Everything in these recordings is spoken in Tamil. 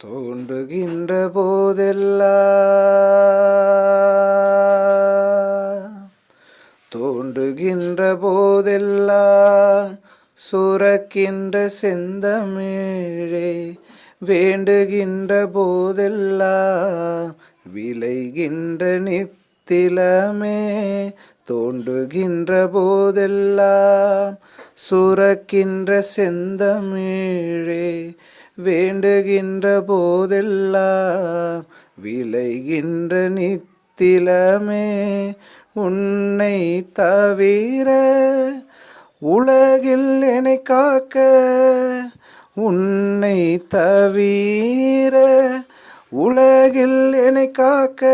தோன்றுகின்ற போதெல்லாம் தோன்றுகின்ற போதெல்லாம் சுரக்கின்ற செந்தமிழே வேண்டுகின்ற போதெல்லாம் விளைகின்ற நித்திலமே தோன்றுகின்ற போதெல்லாம் சுரக்கின்ற செந்தமிழே வேண்டுகின்ற போதெல்லாம் விளைகின்ற நித்திலமே உன்னை தவிர உலகில் என்னை காக்க உன்னை தவிர உலகில் என்னை காக்க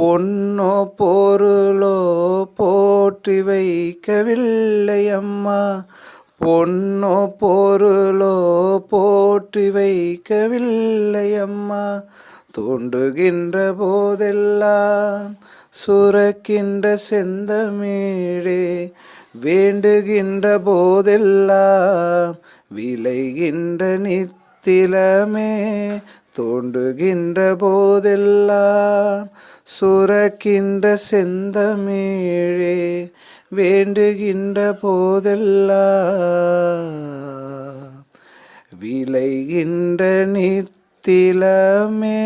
பொன்னோ பொருளோ போற்றி வைக்கவில்லை அம்மா. பொன்னோ பொருளோ போற்றி வைக்கவில்லை அம்மா. தோண்டுகின்ற போதெல்லாம் சுரக்கின்ற செந்தமிழே வேண்டுகின்ற போதெல்லாம் விளைகின்ற நித்திலமே தோண்டுகின்ற போதெல்லாம் சுரக்கின்ற செந்தமிழே வேண்டுகின்ற போதெல்லாம் விளைகின்ற நித்திலமே.